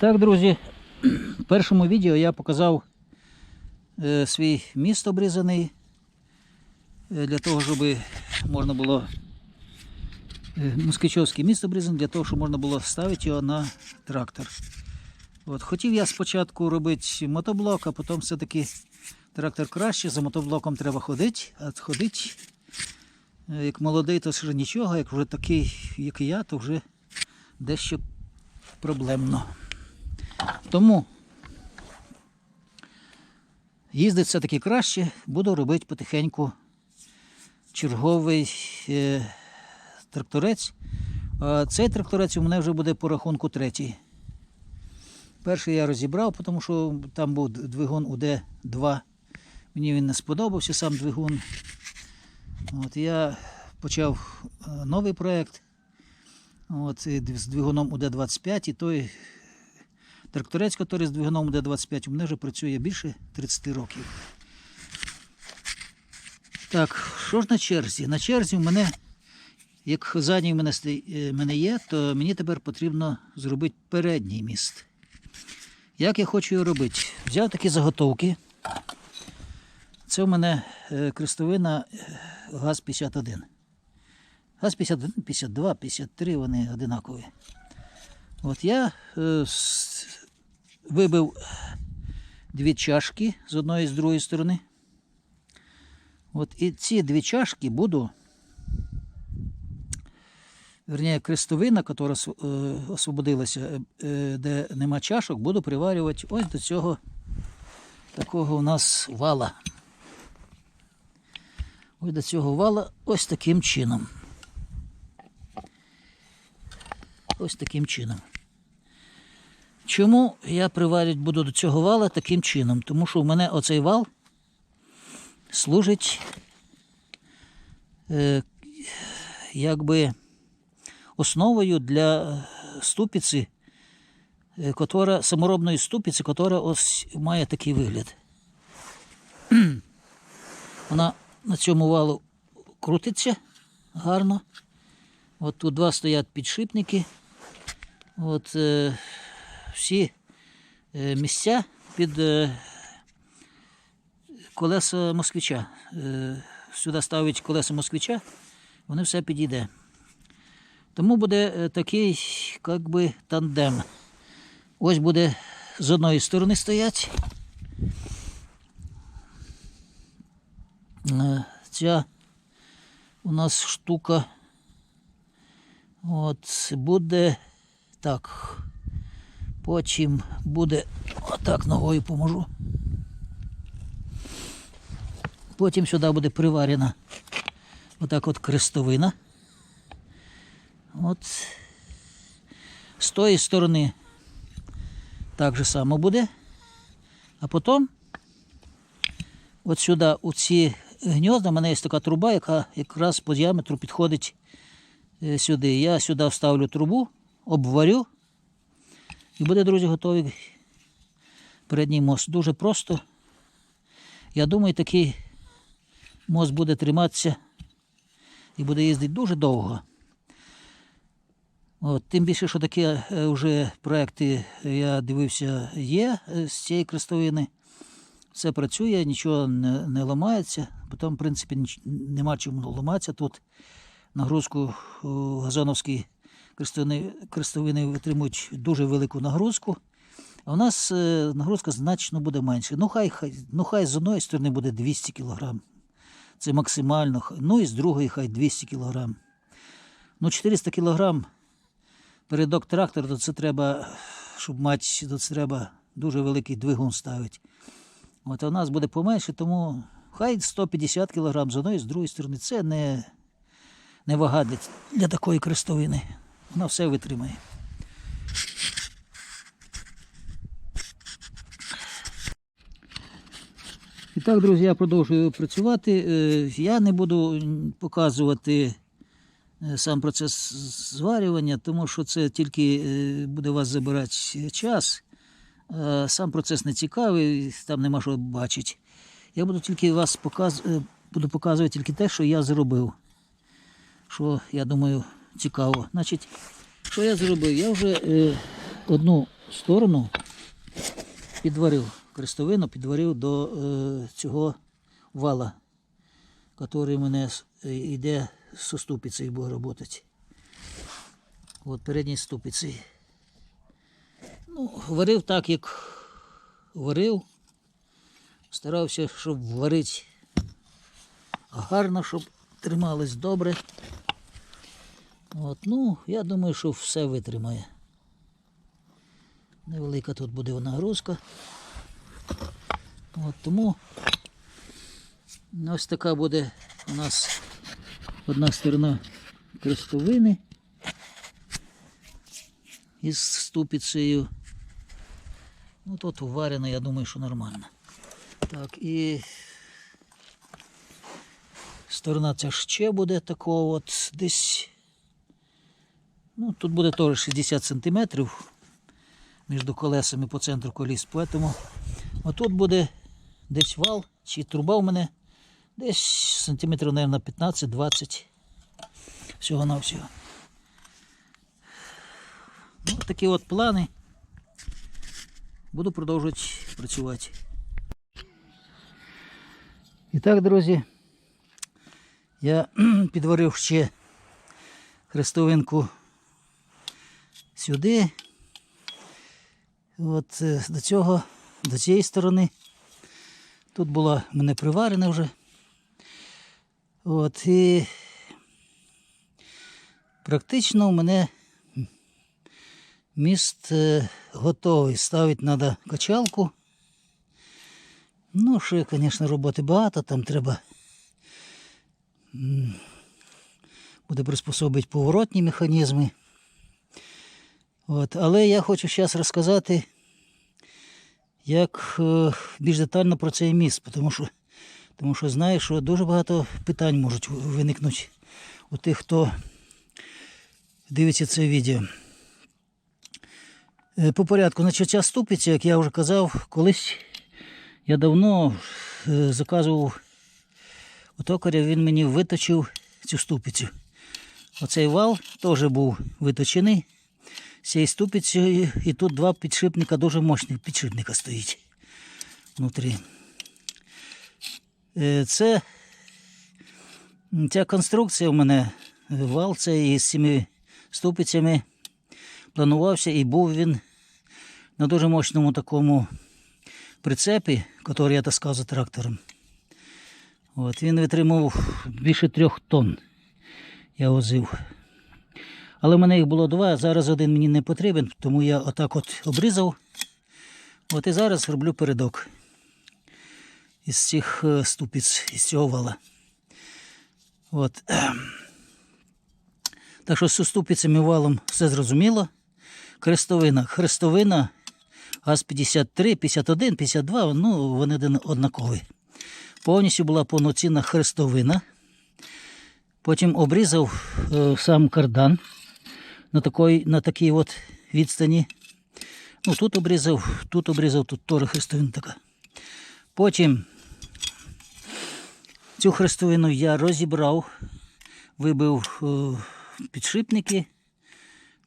Так, друзі, в першому відео я показав е, свій міст обрізаний е, для того, щоб можна було е, москвичовський міст обрізаний для того, щоб можна було ставити його на трактор. От, хотів я спочатку робити мотоблок, а потім все-таки трактор краще, за мотоблоком треба ходити, а ходити, е, як молодий, то вже нічого, як вже такий, як і я, то вже дещо проблемно. Тому їздить все-таки краще, буду робити потихеньку черговий е, тракторець. А цей тракторець у мене вже буде по рахунку третій. Перший я розібрав, тому що там був двигун УД-2. Мені він не сподобався, сам двигун. От я почав е, новий проєкт. З двигуном УД-25 і той тракторець, який з двигуном УД-25, у мене вже працює більше 30 років. Так, що ж на черзі? На черзі в мене, як задній в мене, е, мене є, то мені тепер потрібно зробити передній міст. Як я хочу його робити? Взяв такі заготовки. Це в мене е, крестовина е, ГАЗ-51. ГАЗ-51, 52, 53, вони одинакові. От я е, вибив дві чашки з одної і з другої сторони. От і ці дві чашки буду, верніше, крестовина, яка е, освободилася, е, е, де нема чашок, буду приварювати ось до цього такого у нас вала. Ось до цього вала ось таким чином. Ось таким чином. Чому я приварювати буду до цього вала таким чином? Тому що в мене оцей вал служить е, якби основою для ступиці, е, котора, саморобної ступиці, котра ось має такий вигляд. Вона на цьому валу крутиться гарно. От тут два стоять підшипники. От е, всі е, місця під е, колеса москвича. Е, сюди ставить колеса москвича, вони все підійде. Тому буде е, такий, як би, тандем. Ось буде з одної сторони стоять. Е, Ця у нас штука. От буде так. Потім буде отак ногою поможу. Потім сюди буде приварена отак от крестовина. От з тої сторони так же само буде. А потім от сюди, у ці гнізда, в мене є така труба, яка якраз по діаметру підходить е, сюди. Я сюди вставлю трубу, обварю. І буде, друзі, готовий передній мост. Дуже просто. Я думаю, такий мост буде триматися і буде їздити дуже довго. От, тим більше, що такі е, вже проекти, я дивився, є е, з цієї крестовини. Все працює, нічого не, не ламається. Потім, в принципі, нема чому ламатися. Тут нагрузку о, газоновські крестовини, крестовини витримують дуже велику нагрузку. А у нас е, нагрузка значно буде менше. Ну хай, хай, ну хай з одної сторони буде 200 кг. Це максимально. Ну і з другої хай 200 кг. Ну 400 кг передок трактора, то це треба, щоб мати, то це треба дуже великий двигун ставити. От а у нас буде поменше, тому хай 150 кг з одної, з другої сторони. Це не, не вага для, для такої крестовини. Вона все витримає. І так, друзі, я продовжую працювати. Е, Я не буду показувати е, сам процес зварювання, тому що це тільки е, буде вас забирати час. Сам процес не цікавий, там нема що бачити. Я буду тільки вас показ... буду показувати тільки те, що я зробив. Що, я думаю, цікаво. Значить, що я зробив? Я вже е, одну сторону підварив крестовину, підварив до е, цього вала, який у мене е, йде з ступицею буде працювати. От передній ступицею. Ну, варив так, як варив. Старався, щоб варити гарно, щоб трималось добре. От, ну, я думаю, що все витримає. Невелика тут буде нагрузка. От тому ось така буде у нас одна сторона крестовини із ступицею. Ну тут варено, я думаю, що нормально. Так, і сторона ця ще буде такого от десь. Ну, тут буде теж 60 сантиметрів між колесами по центру коліс. Поэтому отут буде десь вал чи труба у мене десь сантиметрів, мабуть, 15-20 всього на всього. Ну, такі от плани. Буду продовжувати працювати. І так, друзі, я підварив ще хрестовинку сюди. От е, до цього, до цієї сторони. Тут була мене приварена вже. От і практично у мене міст е, готовий. Ставити треба качалку. Ну, ще, звісно, роботи багато, там треба буде приспособити поворотні механізми. От, але я хочу зараз розказати, як е, більш детально про цей міст, тому що, тому що знаю, що дуже багато питань можуть виникнути у тих, хто дивиться це відео. Е, По порядку, значить, ця ступиця, як я вже казав, колись я давно е, заказував у токаря, він мені виточив цю ступицю. Оцей вал теж був виточений з цією ступицею, і тут два підшипника, дуже мощних підшипника стоїть внутрі. Е, Це ця конструкція у мене вал цей із цими ступицями планувався і був він на дуже мощному такому прицепі, який я таскав за трактором. От, він витримував більше трьох тонн. Я возив. Але в мене їх було два, зараз один мені не потрібен, тому я отак от обрізав. От і зараз роблю передок із цих е, ступиць, із цього вала. От. Так що з ступицями валом все зрозуміло. Хрестовина. Хрестовина ГАЗ-53, 51, 52, ну, вони однакові. Повністю була повноцінна хрестовина. Потім обрізав е, сам кардан на, такій, на такій от відстані. Ну, тут обрізав, тут обрізав, тут теж хрестовина така. Потім цю хрестовину я розібрав, вибив е, підшипники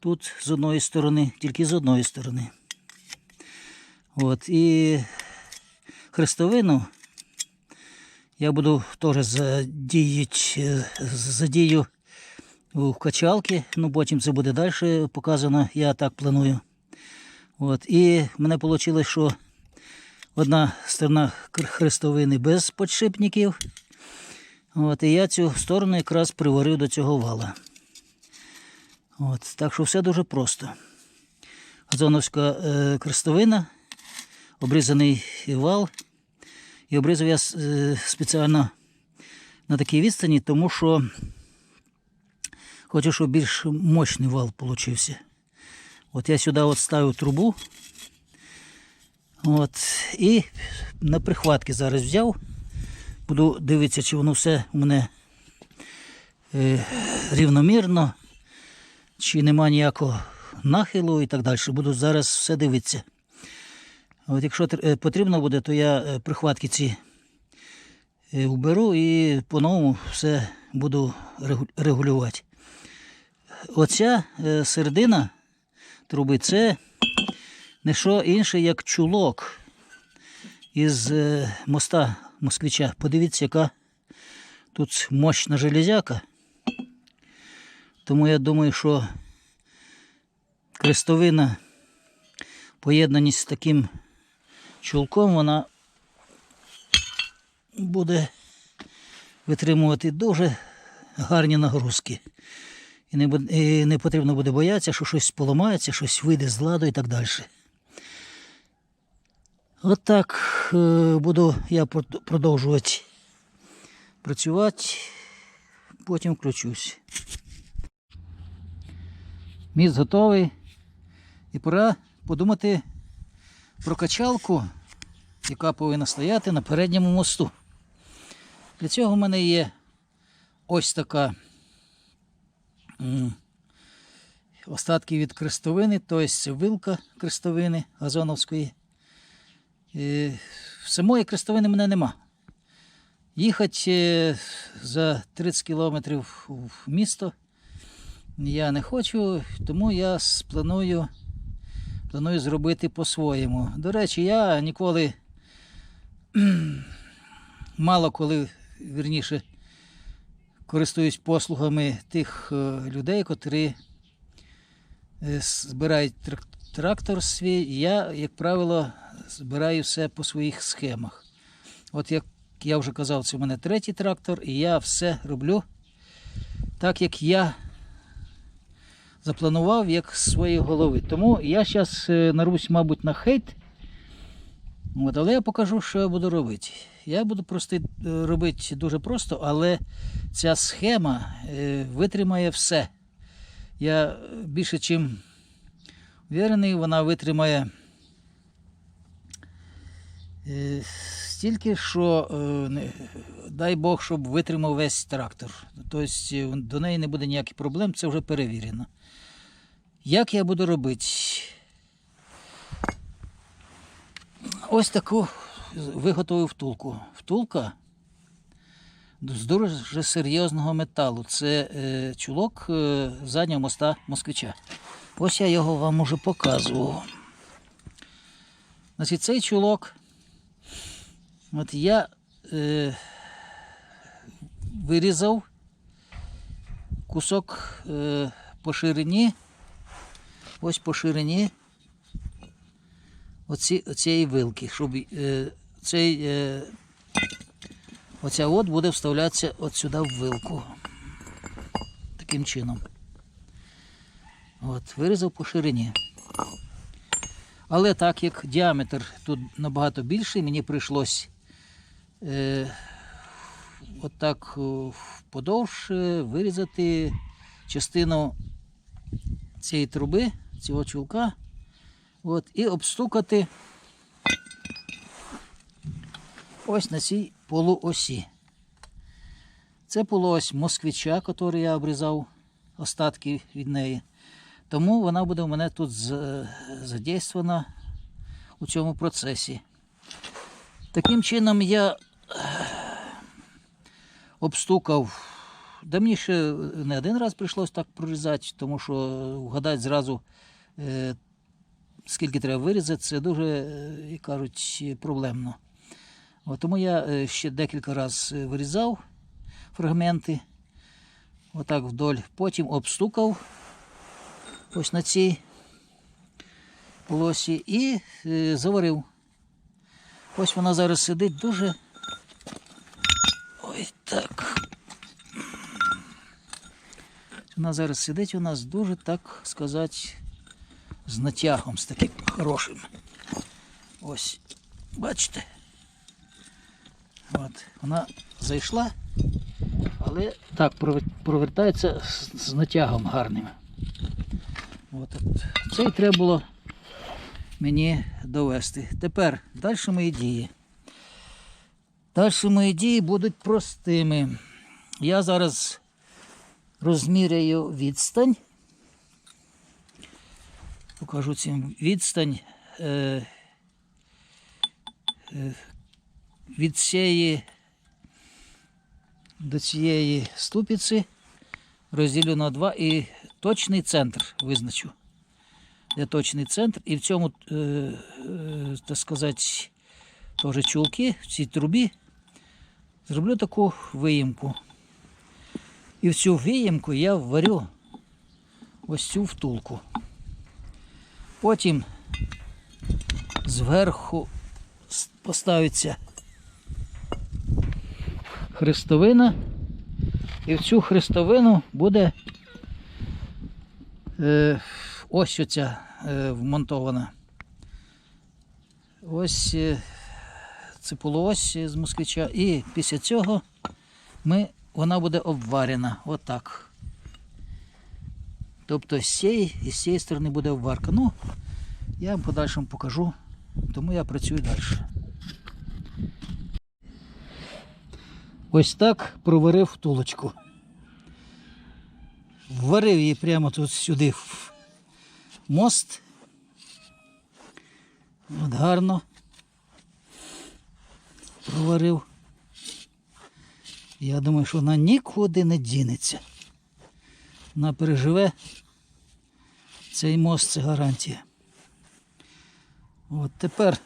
тут з одної сторони, тільки з одної сторони. От, і хрестовину я буду теж задіяти, е, задію у качалки, ну потім це буде далі показано, я так планую. От, і мене вийшло, що одна сторона хрестовини без підшипників. От, і я цю сторону якраз приварив до цього вала. От, так що все дуже просто. Газоновська е, крестовина, обрізаний вал. І обрізав я е, спеціально на такій відстані, тому що хочу, щоб більш мощний вал получився. От я сюди от ставив трубу. От, і на прихватки зараз взяв. Буду дивитися, чи воно все у мене е, рівномірно, чи нема ніякого нахилу і так далі. Буду зараз все дивитися. От якщо е, потрібно буде, то я е, прихватки ці е, уберу і по-новому все буду регулювати. Оця е, середина труби це не що інше, як чулок із е, моста москвича. Подивіться, яка тут мощна железяка. Тому я думаю, що крестовина поєднаність з таким чулком, вона буде витримувати дуже гарні нагрузки. І не, і не потрібно буде боятися, що щось поламається, щось вийде з ладу і так далі. От так е, буду я продовжувати працювати, потім включусь. Міст готовий. І пора подумати про качалку, яка повинна стояти на передньому мосту. Для цього в мене є ось така остатки від крестовини, тобто вилка крестовини Газоновської. Е, Самої крестовини мене нема. Їхати е, за 30 кілометрів в місто я не хочу, тому я планую, планую зробити по-своєму. До речі, я ніколи мало коли, вірніше, користуюсь послугами тих е, людей, котрі е, збирають трактор свій. Я, як правило, збираю все по своїх схемах. От як я вже казав, це в мене третій трактор, і я все роблю так, як я запланував, як з своєї голови. Тому я зараз нарвусь, мабуть, на хейт. От, але я покажу, що я буду робити. Я буду просто е, робити дуже просто, але ця схема е, витримає все. Я е, більше чим впевнений, вона витримає е, стільки, що е, дай Бог, щоб витримав весь трактор. Тобто е, до неї не буде ніяких проблем, це вже перевірено. Як я буду робити? Ось таку виготовив втулку. Втулка з дуже серйозного металу. Це е, чулок е, заднього моста москвича. Ось я його вам уже показував. Значить, цей чулок. От я е, вирізав кусок е, по ширині. Ось по ширині оці, оцієї вилки, щоб е, цей, е, оця от буде вставлятися от сюди в вилку. Таким чином. От, вирізав по ширині. Але так як діаметр тут набагато більший, мені прийшлось е, отак е, вподовж е, вирізати частину цієї труби, цього чулка, от, і обстукати ось на цій полуосі. Це полуось москвича, який я обрізав остатки від неї. Тому вона буде у мене тут з- задействована у цьому процесі. Таким чином я е, обстукав. Да мені ще не один раз прийшлось так прорізати, тому що вгадати зразу, е, скільки треба вирізати, це дуже, е, як кажуть, проблемно. От, тому я е, ще декілька разів вирізав фрагменти, отак вдоль, потім обстукав ось на цій полосі і е, заварив. Ось вона зараз сидить дуже. Ой, так. Вона зараз сидить у нас дуже, так сказати, з натягом, з таким хорошим. Ось, бачите? От, вона зайшла, але так провер- провертається з, натягом гарним. От, от. Це і треба було мені довести. Тепер далі мої дії. Далі мої дії будуть простими. Я зараз розміряю відстань. Покажу цим відстань е, е, від цієї до цієї ступиці розділю на два і точний центр визначу. де точний центр. І в цьому, е, так сказати, теж чулки, в цій трубі зроблю таку виїмку. І в цю виїмку я варю ось цю втулку. Потім зверху поставиться хрестовина, і в цю хрестовину буде е, ось оця е, вмонтована. Ось е, це полуось з москвича. І після цього ми, вона буде обварена. Отак. Тобто з цієї і з цієї сторони буде обварка. Ну, я вам подальшому покажу, тому я працюю далі. Ось так проварив втулочку. Вварив її прямо тут сюди в мост. От гарно. Проварив. Я думаю, що вона нікуди не дінеться. Вона переживе. Цей мост це гарантія. От тепер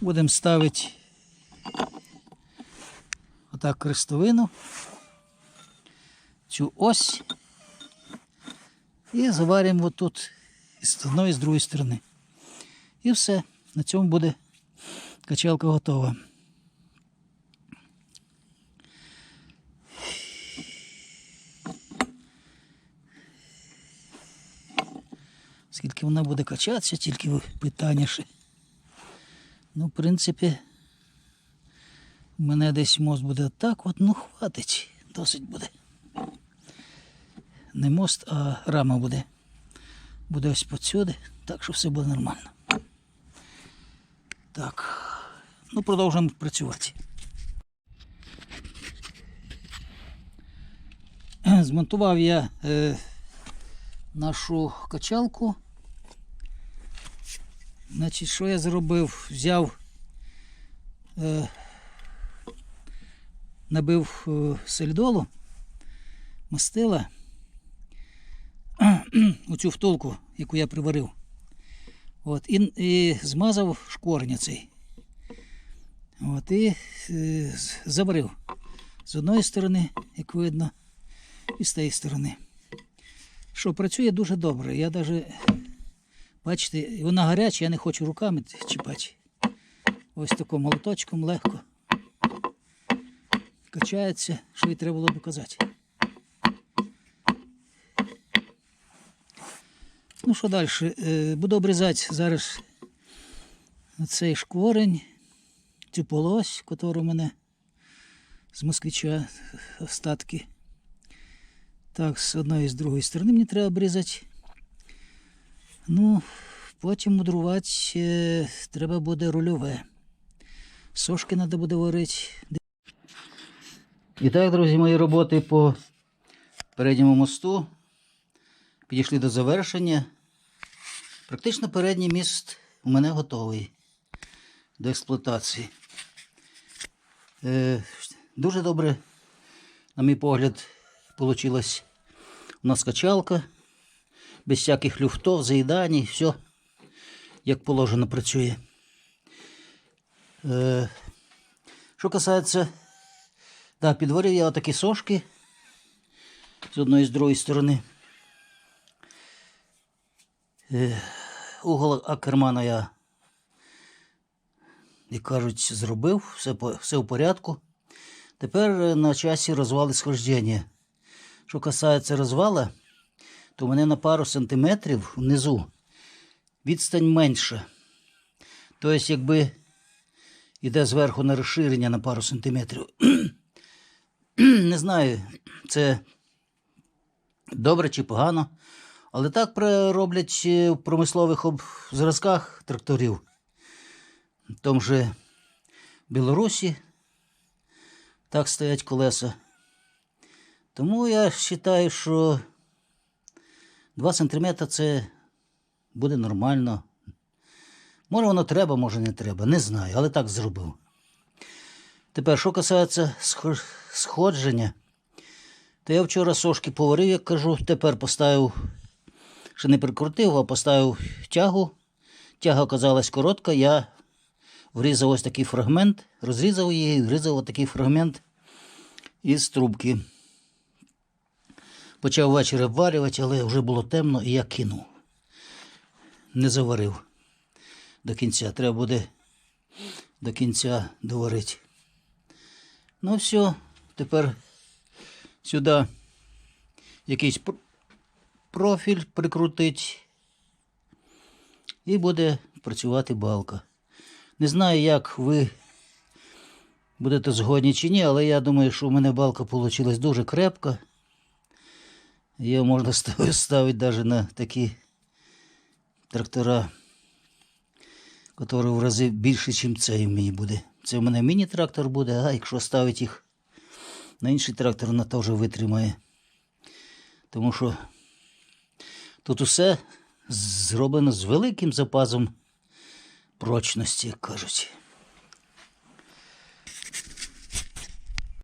будемо ставити отак крестовину, цю ось і заваримо отут з одної і з другої сторони. І все. На цьому буде качалка готова. Скільки вона буде качатися, тільки питання ще. Ну, в принципі, у мене десь мост буде так, от, ну хватить, досить буде. Не мост, а рама буде. Буде ось посюди, так що все буде нормально. Так, ну продовжуємо працювати. Змонтував я е, нашу качалку. Значить, що я зробив? Взяв, е, набив е, сельдолу, мастила оцю втулку, яку я приварив. От, і, і змазав шкорня цей. От, і е, заварив з одної сторони, як видно, і з тієї сторони. Що працює дуже добре. Я навіть, бачите, вона гаряча, я не хочу руками чіпати. Ось таким молоточком легко. Качається, що і треба було доказати. Ну що далі? Е, Буду обрізати зараз цей шкворень, цю полось, яка у мене з москвича остатки. Так, з одної і з другої сторони мені треба обрізати. Ну, потім мудрувати е, треба буде рульове. Сошки треба буде варити. І так, друзі, мої роботи по передньому мосту підійшли до завершення. Практично передній міст у мене готовий до експлуатації. Е, дуже добре, на мій погляд, вийшла у нас качалка. Без всяких люфтов, заїдань, все як положено працює. Е, що касається, да, підварив я отакі сошки з одної і з другої сторони. Е, угол Акермана я, як кажуть, зробив, все, все в порядку. Тепер е, на часі розвали схождення. Що касається розвала, то в мене на пару сантиметрів внизу відстань менша. Тобто, якби йде зверху на розширення на пару сантиметрів. Не знаю, це добре чи погано. Але так роблять е, в промислових зразках тракторів. В тому же Білорусі так стоять колеса. Тому я вважаю, що 2 см це буде нормально. Може воно треба, може не треба. Не знаю, але так зробив. Тепер, що касається сходження, то я вчора сошки поварив, як кажу, тепер поставив ще не прикрутив, а поставив тягу. Тяга оказалась коротка, я врізав ось такий фрагмент, розрізав її і врізав такий фрагмент із трубки. Почав ввечері обварювати, але вже було темно і я кинув. Не заварив до кінця. Треба буде до кінця доварити. Ну все, тепер сюди якийсь профіль прикрутить і буде працювати балка. Не знаю, як ви будете згодні чи ні, але я думаю, що у мене балка вийшла дуже крепка. Її можна став- ставити навіть на такі трактора, які в рази більше, ніж цей мій буде. Це в мене міні-трактор буде, а якщо ставити їх на інший трактор, вона теж витримає. Тому що тут усе зроблено з великим запасом прочності, як кажуть.